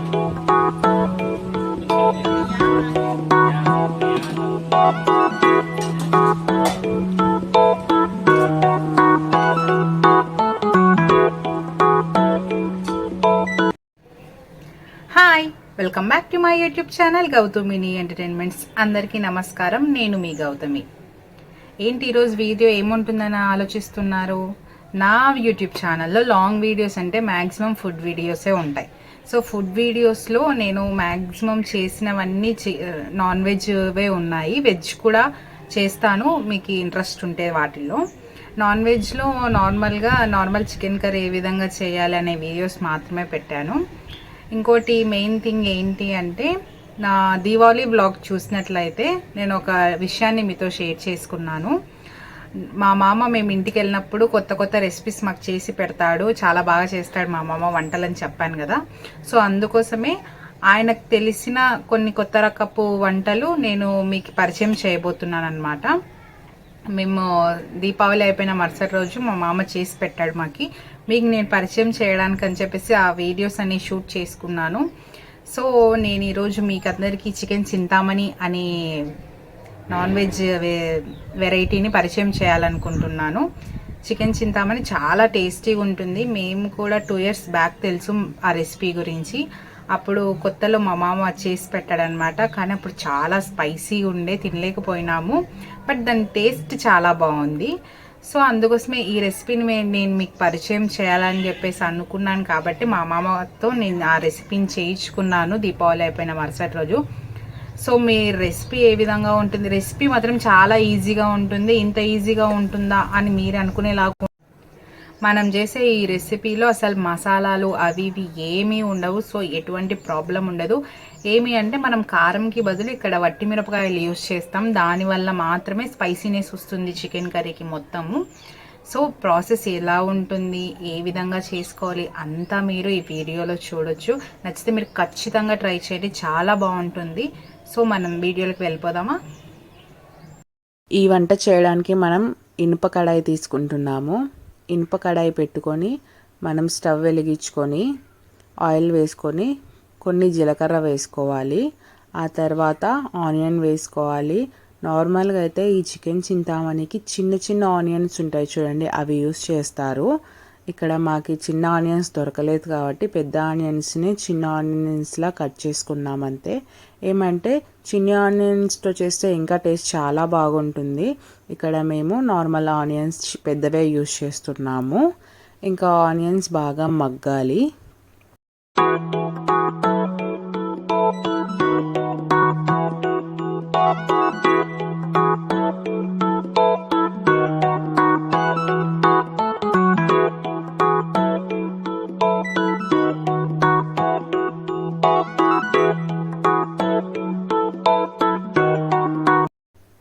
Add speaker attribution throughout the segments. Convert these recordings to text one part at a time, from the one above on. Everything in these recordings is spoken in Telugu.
Speaker 1: Hi welcome back to my YouTube channel Gautamini entertainments. అందరికీ నమస్కారం నేను మీ గౌతమి. ఏంటి ఈరోజు వీడియో? ఏముంటుందని ఆలోచిస్తున్నారు? నా యూట్యూబ్ ఛానల్లో లాంగ్ వీడియోస్ అంటే మ్యాక్సిమం ఫుడ్ వీడియోసే ఉంటాయి. సో ఫుడ్ వీడియోస్లో నేను మ్యాక్సిమం చేసినవన్నీ నాన్ వెజ్వే ఉన్నాయి. వెజ్ కూడా చేస్తాను. మీకు ఇంట్రెస్ట్ ఉంటే వాటిల్లో. నాన్ వెజ్లో నార్మల్గా నార్మల్ చికెన్ కర్రీ ఏ విధంగా చేయాలి అనే వీడియోస్ మాత్రమే పెట్టాను. ఇంకోటి మెయిన్ థింగ్ ఏంటి అంటే నా దీపావళి బ్లాగ్ చూసినట్లయితే నేను ఒక విషయాన్ని మీతో షేర్ చేసుకున్నాను. మా మామ మేము ఇంటికి వెళ్ళినప్పుడు కొత్త కొత్త రెసిపీస్ మాకు చేసి పెడతాడు. చాలా బాగా చేస్తాడు మా మామ వంటలని చెప్పాను కదా. సో అందుకోసమే ఆయనకు తెలిసిన కొన్ని కొత్త రకపు వంటలు నేను మీకు పరిచయం చేయబోతున్నాను అనమాట మేము దీపావళి అయిపోయిన మరుసటి రోజు మా మామ చేసి పెట్టాడు మాకి. మీకు నేను పరిచయం చేయడానికి అని చెప్పేసి ఆ వీడియోస్ అన్ని షూట్ చేసుకున్నాను. సో నేను ఈరోజు మీకు అందరికీ చికెన్ చింతామణి అనే నాన్ వెజ్ వెరైటీని పరిచయం చేయాలనుకుంటున్నాను. చికెన్ చింతామణి చాలా టేస్టీగా ఉంటుంది. మేము కూడా టూ ఇయర్స్ బ్యాక్ తెలుసు ఆ రెసిపీ గురించి. అప్పుడు కొత్తలో మా మామ చేసి పెట్టాడనమాట. కానీ అప్పుడు చాలా స్పైసీ ఉండే తినలేకపోయినాము. బట్ దాని టేస్ట్ చాలా బాగుంది. సో అందుకోసమే ఈ రెసిపీని నేను మీకు పరిచయం చేయాలని చెప్పేసి అనుకున్నాను కాబట్టి మా మామతో నేను ఆ రెసిపీని చేయించుకున్నాను. దీపావళి అయిపోయిన మరుసటి రోజు. సో మీ రెసిపీ ఏ విధంగా ఉంటుంది? రెసిపీ మాత్రం చాలా ఈజీగా ఉంటుంది. ఇంత ఈజీగా ఉంటుందా అని మీరు అనుకునేలాగా మనం చేసే ఈ రెసిపీలో అసలు మసాలాలు అవి ఇవి ఏమీ ఉండవు. సో ఎటువంటి ప్రాబ్లం ఉండదు. ఏమి అంటే మనం కారంకి బదులు ఇక్కడ వట్టి మిరపకాయలు యూస్ చేస్తాం. దానివల్ల మాత్రమే స్పైసీనెస్ వస్తుంది చికెన్ కర్రీకి మొత్తము. సో ప్రాసెస్ ఎలా ఉంటుంది? ఏ విధంగా చేసుకోవాలి? అంతా మీరు ఈ వీడియోలో చూడొచ్చు. నచ్చితే మీరు ఖచ్చితంగా ట్రై చేయండి. చాలా బాగుంటుంది. సో మనం వీడియోలోకి వెళ్ళిపోదామా?
Speaker 2: ఈ వంట చేయడానికి మనం ఇనుప కడాయి తీసుకుంటున్నాము. ఇనుప కడాయి పెట్టుకొని మనం స్టవ్ వెలిగించుకొని ఆయిల్ వేసుకొని కొన్ని జీలకర్ర వేసుకోవాలి. ఆ తర్వాత ఆనియన్ వేసుకోవాలి. నార్మల్గా అయితే ఈ చికెన్ చింతామణికి చిన్న చిన్న ఆనియన్స్ ఉంటాయి చూడండి అవి యూస్ చేస్తారు. ఇక్కడ మాకు చిన్న ఆనియన్స్ దొరకలేదు కాబట్టి పెద్ద ఆనియన్స్ని చిన్న ఆనియన్స్లా కట్ చేసుకున్నాం అంతే. ఏమంటే చిన్న ఆనియన్స్తో చేస్తే ఇంకా టేస్ట్ చాలా బాగుంటుంది. ఇక్కడ మేము నార్మల్ ఆనియన్స్ పెద్దవే యూస్ చేస్తున్నాము. ఇంకా ఆనియన్స్ బాగా మగ్గాలి.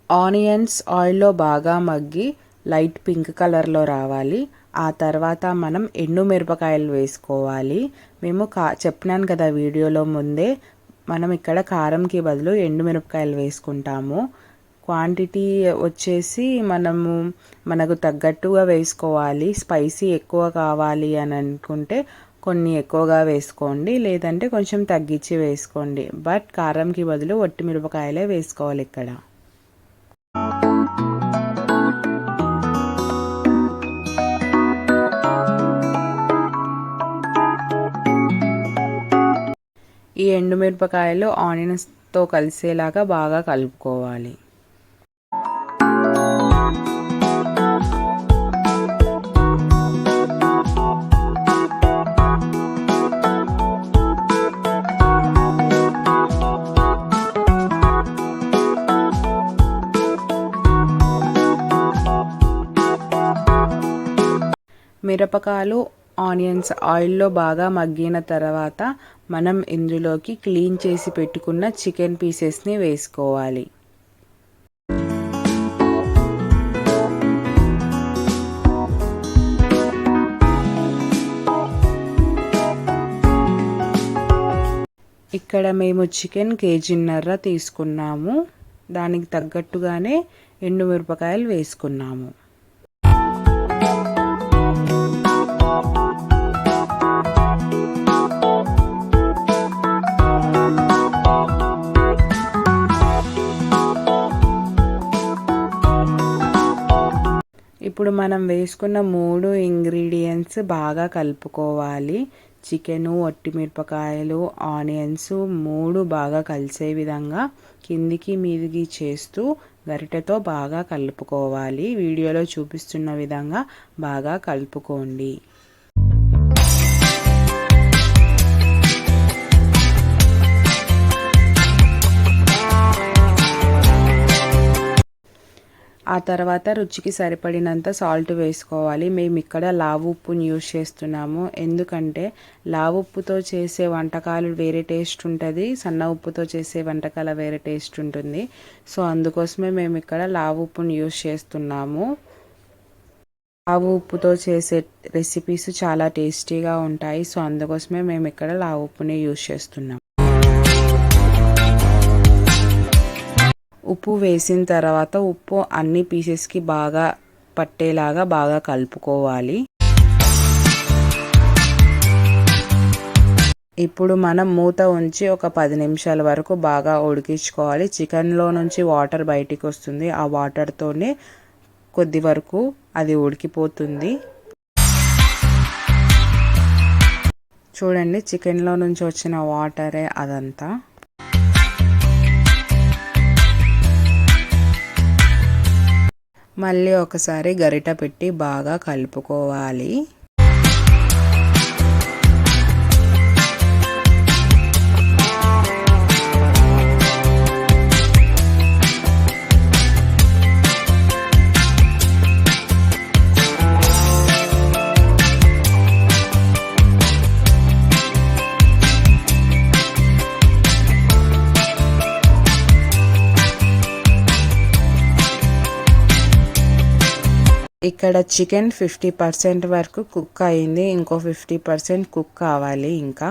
Speaker 2: ఆనియన్స్ ఆయిల్లో బాగా మగ్గి లైట్ పింక్ కలర్లో రావాలి. ఆ తర్వాత మనం ఎండు మిరపకాయలు వేసుకోవాలి. మేము కా చెప్పినాను కదా వీడియోలో ముందే మనం ఇక్కడ కారంకి బదులు ఎండు మిరపకాయలు వేసుకుంటాము. క్వాంటిటీ వచ్చేసి మనము మనకు తగ్గట్టుగా వేసుకోవాలి. స్పైసీ ఎక్కువ కావాలి అని అనుకుంటే కొన్ని ఎక్కువగా వేసుకోండి. లేదంటే కొంచెం తగ్గించి వేసుకోండి. బట్ కారంకి బదులు ఒట్టి మిరపకాయలే వేసుకోవాలి ఇక్కడ. ఈ ఎండుమిరపకాయలు ఆనియన్స్తో కలిసేలాగా బాగా కలుపుకోవాలి. మిరపకాయలు ఆనియన్స్ ఆయిల్లో బాగా మగ్గిన తర్వాత మనం ఇందులోకి క్లీన్ చేసి పెట్టుకున్న చికెన్ పీసెస్ని వేసుకోవాలి. ఇక్కడ మేము చికెన్ కేజీన్నర తీసుకున్నాము. దానికి తగ్గట్టుగానే ఎండుమిరపకాయలు వేసుకున్నాము. ఇప్పుడు మనం వేసుకున్న మూడు ఇంగ్రీడియంట్స్ బాగా కలుపుకోవాలి. చికెను ఒట్టిమిరపకాయలు ఆనియన్స్ మూడు బాగా కలిసే విధంగా కిందికి మీదికి చేస్తూ గరిటెతో బాగా కలుపుకోవాలి. వీడియోలో చూపిస్తున్న విధంగా బాగా కలుపుకోండి. ఆ తర్వాత రుచికి సరిపడినంత సాల్ట్ వేసుకోవాలి. మేము ఇక్కడ లావు ఉప్పుని యూజ్ చేస్తున్నాము. ఎందుకంటే లావు ఉప్పుతో చేసే వంటకాలు వేరే టేస్ట్ ఉంటుంది. సన్న ఉప్పుతో చేసే వంటకాల వేరే టేస్ట్ ఉంటుంది. సో అందుకోసమే మేము ఇక్కడ లావు ఉప్పుని యూజ్ చేస్తున్నాము. లావు ఉప్పుతో చేసే రెసిపీస్ చాలా టేస్టీగా ఉంటాయి. సో అందుకోసమే మేము ఇక్కడ లావు ఉప్పుని యూజ్ చేస్తున్నాం ఉప్పు వేసిన తర్వాత ఉప్పు అన్ని పీసెస్కి బాగా పట్టేలాగా బాగా కలుపుకోవాలి. ఇప్పుడు మనం మూత ఉంచి ఒక పది నిమిషాల వరకు బాగా ఉడికించుకోవాలి. చికెన్లో నుంచి వాటర్ బయటికి వస్తుంది. ఆ వాటర్తోనే కొద్ది వరకు అది ఉడికిపోతుంది. చూడండి చికెన్లో నుంచి వచ్చిన వాటరే అదంతా. మళ్ళీ ఒకసారి గరిట పెట్టి బాగా కలుపుకోవాలి. ఇక్కడ చికెన్ ఫిఫ్టీ పర్సెంట్ వరకు కుక్ అయింది. ఇంకో ఫిఫ్టీ పర్సెంట్ కుక్ కావాలి ఇంకా.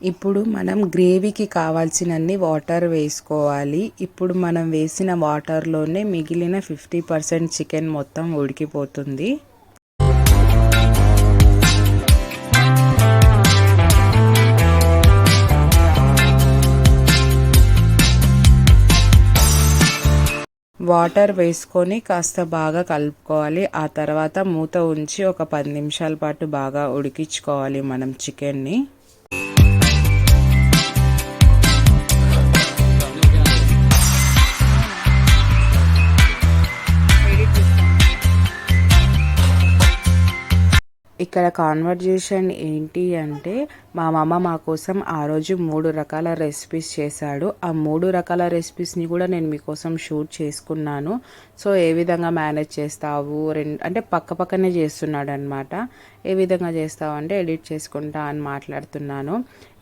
Speaker 2: ఇప్పుడు మనం గ్రేవీకి కావాల్సినన్ని వాటర్ వేసుకోవాలి. ఇప్పుడు మనం వేసిన వాటర్లోనే మిగిలిన ఫిఫ్టీ పర్సెంట్ చికెన్ మొత్తం ఉడికిపోతుంది. వాటర్ వేసుకొని కాస్త బాగా కలుపుకోవాలి. ఆ తర్వాత మూత ఉంచి ఒక పది నిమిషాల పాటు బాగా ఉడికించుకోవాలి మనం చికెన్ని. ఇక్కడ కాన్వర్జేషన్ ఏంటి అంటే మా మామ మా కోసం ఆ రోజు మూడు రకాల రెసిపీస్ చేశాడు. ఆ మూడు రకాల రెసిపీస్ని కూడా నేను మీకోసం షూట్ చేసుకున్నాను. సో ఏ విధంగా మేనేజ్ చేస్తావు? రెండు అంటే పక్క పక్కనే చేస్తున్నాడు అనమాట ఏ విధంగా చేస్తావు అంటే ఎడిట్ చేసుకుంటా అని మాట్లాడుతున్నాను.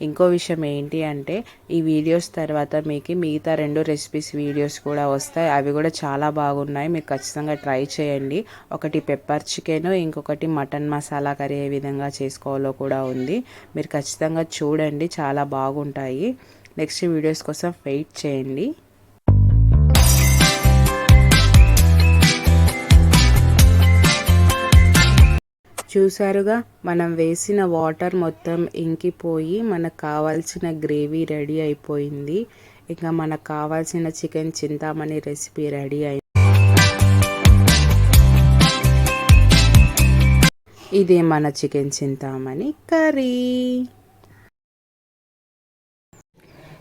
Speaker 2: ఇంకో విషయం ఏంటి అంటే ఈ వీడియోస్ తర్వాత మీకు మిగతా రెండు రెసిపీస్ వీడియోస్ కూడా వస్తాయి. అవి కూడా చాలా బాగున్నాయి. మీరు ఖచ్చితంగా ట్రై చేయండి. ఒకటి పెప్పర్ చికెన్ ఇంకొకటి మటన్ మసాలా కర్రీ ఏ విధంగా చేసుకోవాలో కూడా ఉంది. మీరు ఖచ్చితంగా చూడండి. చాలా బాగుంటాయి. నెక్స్ట్ వీడియోస్ కోసం వెయిట్ చేయండి. చూసారుగా మనం వేసిన వాటర్ మొత్తం ఇంకిపోయి మనకు కావాల్సిన గ్రేవీ రెడీ అయిపోయింది. ఇంకా మనకు కావాల్సిన చికెన్ చింతామణి రెసిపీ రెడీ అయింది ఇదే మన చికెన్ చింతామణి కర్రీ.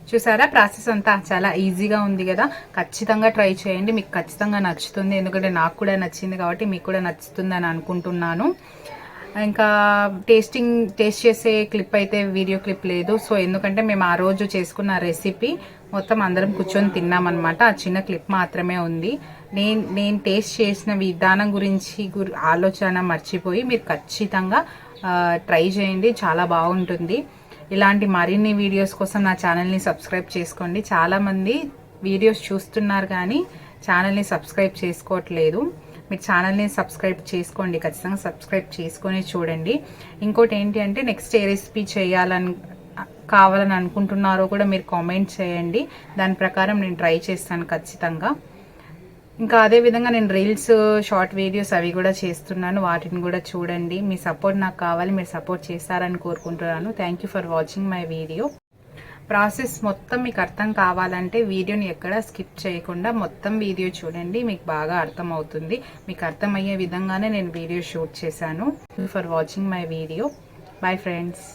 Speaker 1: చూసారా? ప్రాసెస్ అంతా చాలా ఈజీగా ఉంది కదా? ఖచ్చితంగా ట్రై చేయండి. మీకు ఖచ్చితంగా నచ్చుతుంది. ఎందుకంటే నాకు కూడా నచ్చింది కాబట్టి మీకు కూడా నచ్చుతుంది అని అనుకుంటున్నాను. ఇంకా టేస్టింగ్ టేస్ట్ చేసే క్లిప్ అయితే వీడియో క్లిప్ లేదు. సో ఎందుకంటే మేము ఆ రోజు చేసుకున్న రెసిపీ మొత్తం అందరం కూర్చొని తిన్నామన్నమాట. ఆ చిన్న క్లిప్ మాత్రమే ఉంది. నేను నేను టేస్ట్ చేసిన విధానం గురించి ఆలోచన మర్చిపోయి మీరు ఖచ్చితంగా ట్రై చేయండి. చాలా బాగుంటుంది. ఇలాంటి మరిన్ని వీడియోస్ కోసం నా ఛానల్ని సబ్స్క్రైబ్ చేసుకోండి. చాలామంది వీడియోస్ చూస్తున్నారు కానీ ఛానల్ని సబ్స్క్రైబ్ చేసుకోవట్లేదు. మీరు ఛానల్ని సబ్స్క్రైబ్ చేసుకోండి. ఖచ్చితంగా సబ్స్క్రైబ్ చేసుకొని చూడండి. ఇంకోటి ఏంటి అంటే నెక్స్ట్ ఏ రెసిపీ చేయాలని కావాలని అనుకుంటున్నారో కూడా మీరు కామెంట్ చేయండి. దాని ప్రకారం నేను ట్రై చేస్తాను ఖచ్చితంగా. ఇంకా అదే విధంగా నేను రీల్స్ షార్ట్ వీడియోస్ అవి కూడా చేస్తున్నాను. వాటిని కూడా చూడండి. మీ సపోర్ట్ నాకు కావాలి. మీరు సపోర్ట్ చేస్తారని కోరుకుంటున్నాను. Thank you for watching my video process మొత్తం మీకు అర్థం కావాలంటే వీడియోని ఎక్కడ స్కిప్ చేయకుండా మొత్తం వీడియో చూడండి మీకు బాగా అర్థమవుతుంది. మీకు అర్థమయ్యే విధంగానే నేను వీడియో షూట్ చేశాను. For watching my video bye friends